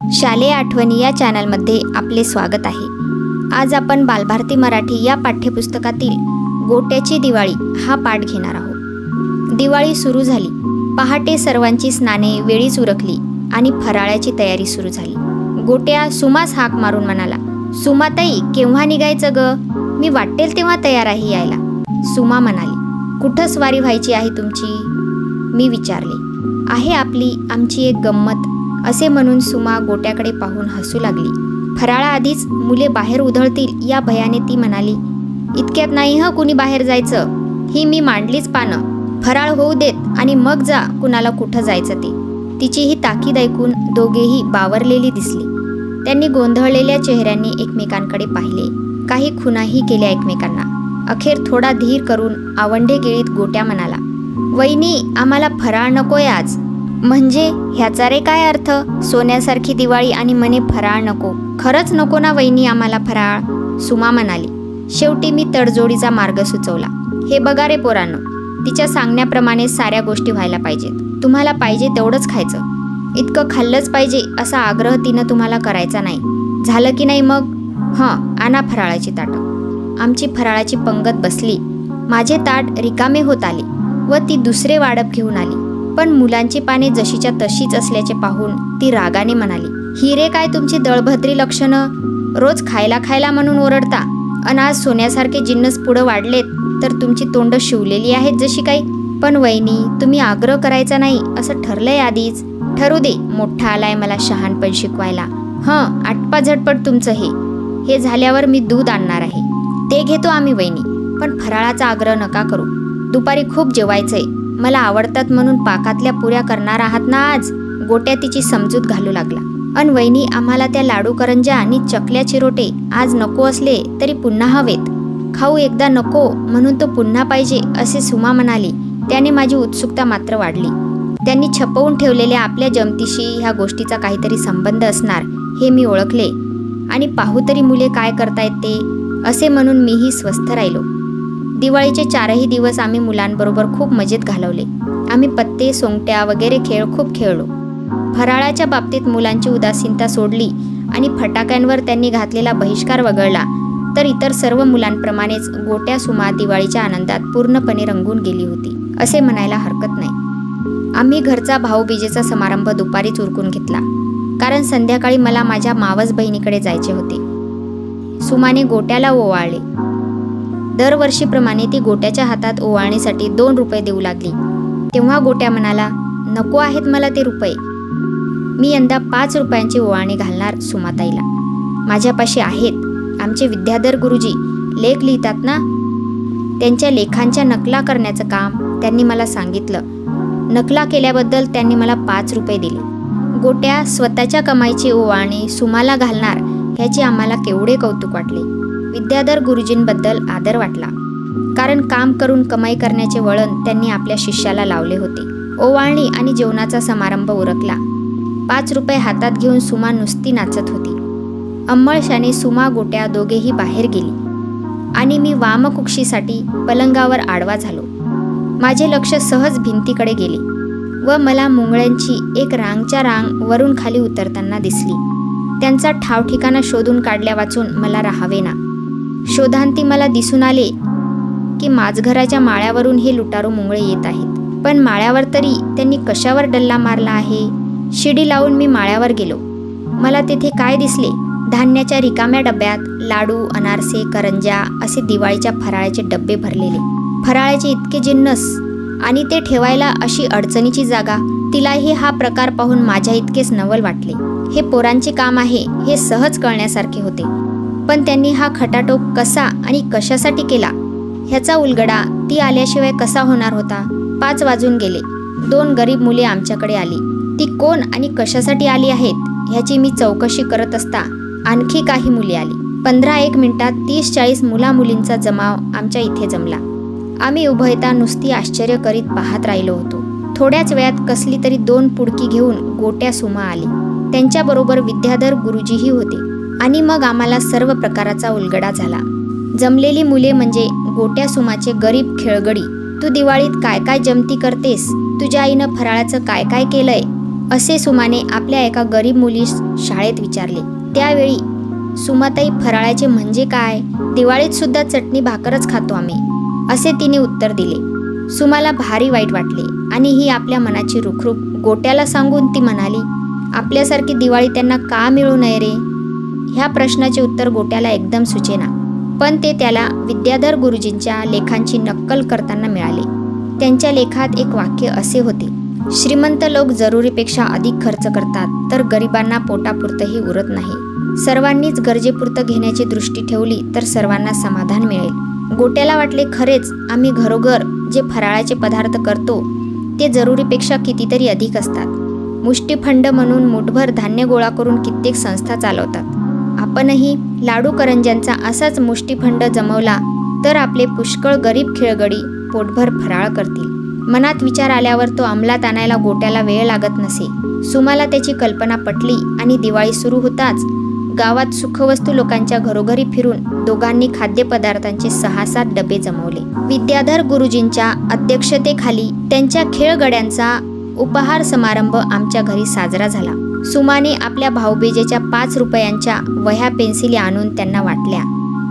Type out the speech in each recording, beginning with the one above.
शालेय आठवणी या चॅनलमध्ये आपले स्वागत आहे. आज आपण बालभारती मराठी या पाठ्यपुस्तकातील गोट्याची दिवाळी हा पाठ घेणार आहोत. दिवाळी सुरू झाली. पहाटे सर्वांची स्नाने वेळीच उरकली आणि फराळ्याची तयारी सुरू झाली. गोट्या सुमास हाक मारून म्हणाला सुमाताई केव्हा निघायचं ग? मी वाटेल तेव्हा तयार आहे यायला. सुमा म्हणाली कुठं स्वारी व्हायची आहे तुमची? मी विचारले आहे आपली आमची एक गंमत. असे म्हणून सुमा गोट्याकडे पाहून हसू लागली. फराळाआधीच मुले बाहेर उधळतील या भयाने ती म्हणाली इतक्यात नाही ह कुणी बाहेर जायचं? ही मी मांडलीच पानं. फराळ होऊ देत आणि मग जा कुणाला कुठं जायचं ते. तिची ही ताकीद ऐकून दोघेही बावरलेली दिसली. त्यांनी गोंधळलेल्या चेहऱ्यांनी एकमेकांकडे पाहिले. काही खुनाही केल्या एकमेकांना. अखेर थोडा धीर करून आवंढे गिळीत गोट्या म्हणाला वहिनी आम्हाला फराळ नकोय आज. म्हणजे ह्याचा रे काय अर्थ? सोन्यासारखी दिवाळी आणि मने फराळ नको. खरंच नको ना वहिनी आम्हाला फराळ? सुमा म्हणाली. शेवटी मी तडजोडीचा मार्ग सुचवला. हे बघा रे पोरांनो तिच्या सांगण्याप्रमाणे साऱ्या गोष्टी व्हायला पाहिजेत. तुम्हाला पाहिजे तेवढंच खायचं. इतकं खाल्लंच पाहिजे असा आग्रह तिनं तुम्हाला करायचा नाही. झालं की नाही मग? हं आणा फराळाची ताटं. आमची फराळाची पंगत बसली. माझे ताट रिकामे होत आले व ती दुसरे वाडप घेऊन आली. पण मुलांची पाने जशीच्या तशीच असल्याचे पाहून ती रागाने म्हणाली ही रे काय तुमची दळभद्री लक्षणं? रोज खायला खायला म्हणून ओरडता. अन आज सोन्यासारखे जिन्नस पुढं वाढलेत तर तुमची तोंड शिवलेली आहेत जशी काही. पण वहिनी तुम्ही आग्रह करायचा नाही असं ठरलंय आधीच. ठरू दे मोठा आलाय मला शहाणपण शिकवायला. हं आटपा झटपट तुमचं हे. हे झाल्यावर मी दूध आणणार आहे. ते घेतो आम्ही वहिनी. पण फराळाचा आग्रह नका करू. दुपारी खूप जेवायचंय. मला आवडतात म्हणून पाकातल्या पुऱ्या करणार आहात ना आज? गोट्या तिची समजूत घालू लागला. अन वहिनी आम्हाला त्या लाडू करंजा आणि चकल्या चिरोटे आज नको असले तरी पुन्हा हवेत. खाऊ एकदा नको म्हणून तो पुन्हा पाहिजे असे सुमा म्हणाली. त्याने माझी उत्सुकता मात्र वाढली. त्यांनी छपवून ठेवलेल्या आपल्या जमतीशी ह्या गोष्टीचा काहीतरी संबंध असणार हे मी ओळखले. आणि पाहू तरी मुले काय करतायत ते असे म्हणून मीही स्वस्थ राहिलो. दिवाळीचे चारही दिवस आम्ही मुलांबरोबर खूप मजेत घालवले. आम्ही पत्ते सोंगट्या वगैरे खेळ खूप खेळलो. फराळाच्या बाबतीत मुलांची उदासीनता सोडली आणि फटाक्यांवर त्यांनी घातलेला बहिष्कार वगळला तर इतर सर्व मुलांप्रमाणेच गोट्या सुमा दिवाळीच्या आनंदात पूर्णपणे रंगून गेली होती असे म्हणायला हरकत नाही. आम्ही घरचा भाऊबीजेचा समारंभ दुपारीच उरकून घेतला कारण संध्याकाळी मला माझ्या मावस बहिणीकडे जायचे होते. सुमाने गोट्याला ओवाळले. दरवर्षीप्रमाणे ती गोट्याच्या हातात ओवाळणीसाठी दोन रुपये देऊ लागली. तेव्हा गोट्या म्हणाला नको आहेत मला ते रुपये. मी यंदा पाच रुपयांची ओवाळणी घालणार सुमाताईला. माझ्यापाशी आहेत. आमचे विद्याधर गुरुजी लेख लिहितात ना? त्यांच्या लेखांच्या नकला करण्याचं काम त्यांनी मला सांगितलं. नकला केल्याबद्दल त्यांनी मला पाच रुपये दिले. गोट्या स्वतःच्या कमाईची ओवाळणी सुमाला घालणार ह्याचे आम्हाला केवढे कौतुक वाटले. विद्याधर गुरुजींबद्दल आदर वाटला. कारण काम करून कमाई करण्याचे वळण त्यांनी आपल्या शिष्याला लावले होते. ओवाळणी आणि जेवणाचा समारंभ उरकला. पाच रुपये हातात घेऊन सुमा नुसती नाचत होती. अंमळशाने सुमा गोट्या दोघेही बाहेर गेली. आणि मी वामकुक्षीसाठी पलंगावर आडवा झालो. माझे लक्ष सहज भिंतीकडे गेले व मला मुंगळ्यांची एक रांगच्या रांग वरून खाली उतरताना दिसली. त्यांचा ठावठिकाणा शोधून काढल्या वाचून मला राहावे ना. शोधांती मला दिसून आले की माझघराच्या माळ्यावरून हे लुटारू मुंगळे येत आहेत. पण माळ्यावर तरी त्यांनी कशावर डल्ला मारला आहे? शिडी लावून मी माळ्यावर गेलो. मला तेथे काय दिसले? धान्याच्या रिकाम्या डब्यात लाडू अनारसे करंज्या असे दिवाळीच्या फराळाचे डब्बे भरलेले. फराळाचे इतके जिन्नस आणि ते ठेवायला अशी अडचणीची जागा तिलाही हा प्रकार पाहून माझ्या इतकेच नवल वाटले. हे पोरांचे काम आहे हे सहज कळण्यासारखे होते. पण त्यांनी हा खटाटोप कसा आणि कशासाठी केला? ह्याचा उलगडा ती आल्याशिवाय कसा होणार होता? पाच वाजून गेले. दोन गरीब मुले आमच्याकडे आली. ती कोण आणि कशासाठी आली आहेत? ह्याची मी चौकशी करत असता आणखी काही मुली आली. पंधरा एक मिनिटात तीस चाळीस मुलामुलींचा जमाव आमच्या इथे जमला. आम्ही उभयता नुसती आश्चर्य करीत पाहत राहिलो होतो. थोड्याच वेळात कसली तरी दोन पुडकी घेऊन गोट्या सुमा आली. त्यांच्याबरोबर विद्याधर गुरुजीही होते. आणि मग आम्हाला सर्व प्रकाराचा उलगडा झाला. जमलेली मुले म्हणजे गोट्या सुमाचे गरीब खेळगडी तू दिवाळीत काय काय जमती करतेस? तुझ्या आईनं फराळाचं काय काय केलंय? असे सुमाने आपल्या एका गरीब मुलीस शाळेत विचारले. त्यावेळी सुमाताई फराळाचे म्हणजे काय? दिवाळीत सुद्धा चटणी भाकरच खातो आम्ही. असे तिने उत्तर दिले. सुमाला भारी वाईट वाटले आणि ही आपल्या मनाची रुखरुख गोट्याला सांगून ती म्हणाली आपल्यासारखी दिवाळी त्यांना का मिळू नये रे? ह्या प्रश्नाचे उत्तर गोट्याला एकदम सुचेना. पण ते त्याला विद्याधर गुरुजींच्या लेखांची नक्कल करताना मिळाले. त्यांच्या लेखात एक वाक्य असे होते श्रीमंत लोक जरुरीपेक्षा अधिक खर्च करतात तर गरिबांना पोटापुरतंही उरत नाही. सर्वांनीच गरजेपुरतं घेण्याची दृष्टी ठेवली तर सर्वांना समाधान मिळेल. गोट्याला वाटले खरेच आम्ही घरोघर जे फराळाचे पदार्थ करतो ते जरुरीपेक्षा कितीतरी अधिक असतात. मुष्टीफंड म्हणून मुठभर धान्य गोळा करून कित्येक संस्था चालवतात. आपणही लाडू करंज्यांचा असाच मुष्टीफंड जमवला तर आपले पुष्कळ गरीब खेळगडी पोटभर फराळ करतील. मनात विचार आल्यावर तो अंमलात आणायला गोट्याला वेळ लागत नसे. सुमाला त्याची कल्पना पटली आणि दिवाळी सुरू होताच गावात सुखवस्तू लोकांच्या घरोघरी फिरून दोघांनी खाद्यपदार्थांचे सहा सात डबे जमवले. विद्याधर गुरुजींच्या अध्यक्षतेखाली त्यांच्या खेळगड्यांचा उपहार समारंभ आमच्या घरी साजरा झाला. सुमाने आपल्या भाऊबीजेच्या पाच रुपयांच्या वह्या पेन्सिली आणून त्यांना वाटल्या.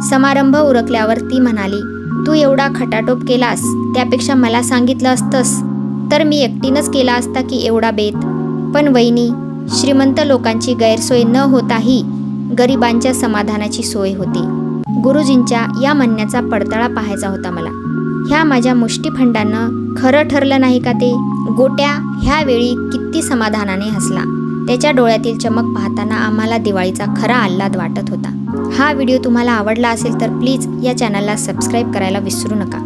समारंभ उरकल्यावर ती म्हणाली तू एवढा खटाटोप केलास त्यापेक्षा मला सांगितलं असतंस. तर मी एकटीनंच केला असता की एवढा बेत. पण वहिनी श्रीमंत लोकांची गैरसोय न होताही गरिबांच्या समाधानाची सोय होती. गुरुजींच्या या म्हणण्याचा पडताळा पाहायचा होता मला. ह्या माझ्या मुष्टीफंडानं खरं ठरलं नाही का ते? गोट्या ह्यावेळी किती समाधानाने हसला. त्याच्या डोळ्यातील चमक पाहताना आम्हाला दिवाळीचा खरा आल्हाद वाटत होता. हा व्हिडिओ तुम्हाला आवडला असेल तर प्लीज या चॅनलला सबस्क्राईब करायला विसरू नका.